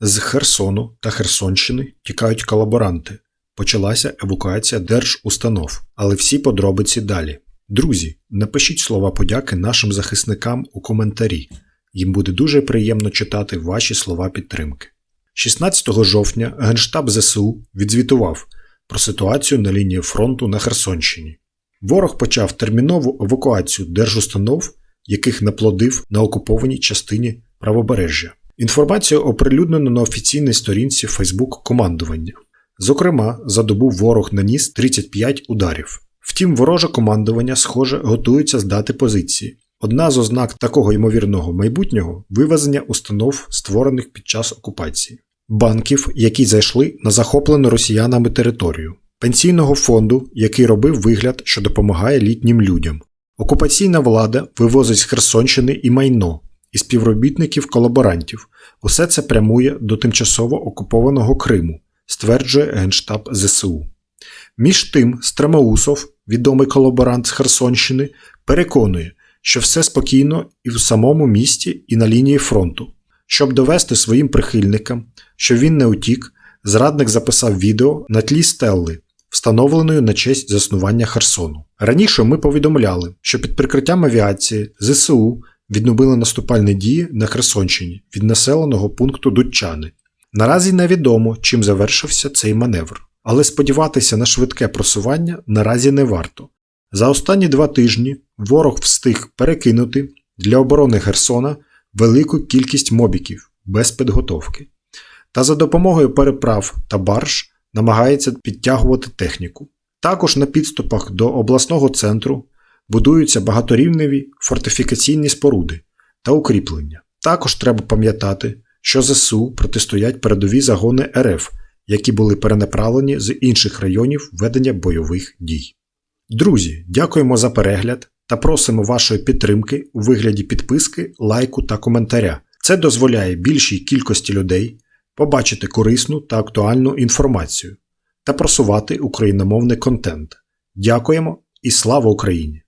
З Херсону та Херсонщини тікають колаборанти. Почалася евакуація держустанов, але всі подробиці далі. Друзі, напишіть слова подяки нашим захисникам у коментарі. Їм буде дуже приємно читати ваші слова підтримки. 16 жовтня Генштаб ЗСУ відзвітував про ситуацію на лінії фронту на Херсонщині. Ворог почав термінову евакуацію держустанов, яких наплодив на окупованій частині правобережжя. Інформацію оприлюднено на офіційній сторінці Facebook командування. Зокрема, за добу ворог наніс 35 ударів. Втім, вороже командування, схоже, готується здати позиції. Одна з ознак такого ймовірного майбутнього вивезення установ, створених під час окупації, банків, які зайшли на захоплену росіянами територію, пенсійного фонду, який робив вигляд, що допомагає літнім людям. Окупаційна влада вивозить з Херсонщини і майно, і співробітників колаборантів. Усе це прямує до тимчасово окупованого Криму, стверджує Генштаб ЗСУ. Між тим, Стремоусов, відомий колаборант з Херсонщини, переконує, що все спокійно і в самому місті, і на лінії фронту. Щоб довести своїм прихильникам, що він не утік, зрадник записав відео на тлі стелли, встановленої на честь заснування Херсону. Раніше ми повідомляли, що під прикриттям авіації ЗСУ відновили наступальні дії на Херсонщині від населеного пункту Дудчани. Наразі невідомо, чим завершився цей маневр, але сподіватися на швидке просування наразі не варто. За останні два тижні ворог встиг перекинути для оборони Херсона велику кількість мобіків без підготовки, та за допомогою переправ та барж намагається підтягувати техніку. Також на підступах до обласного центру будуються багаторівневі фортифікаційні споруди та укріплення. Також треба пам'ятати, що ЗСУ протистоять передові загони РФ, які були перенаправлені з інших районів ведення бойових дій. Друзі, дякуємо за перегляд та просимо вашої підтримки у вигляді підписки, лайку та коментаря. Це дозволяє більшій кількості людей побачити корисну та актуальну інформацію та просувати україномовний контент. Дякуємо і слава Україні!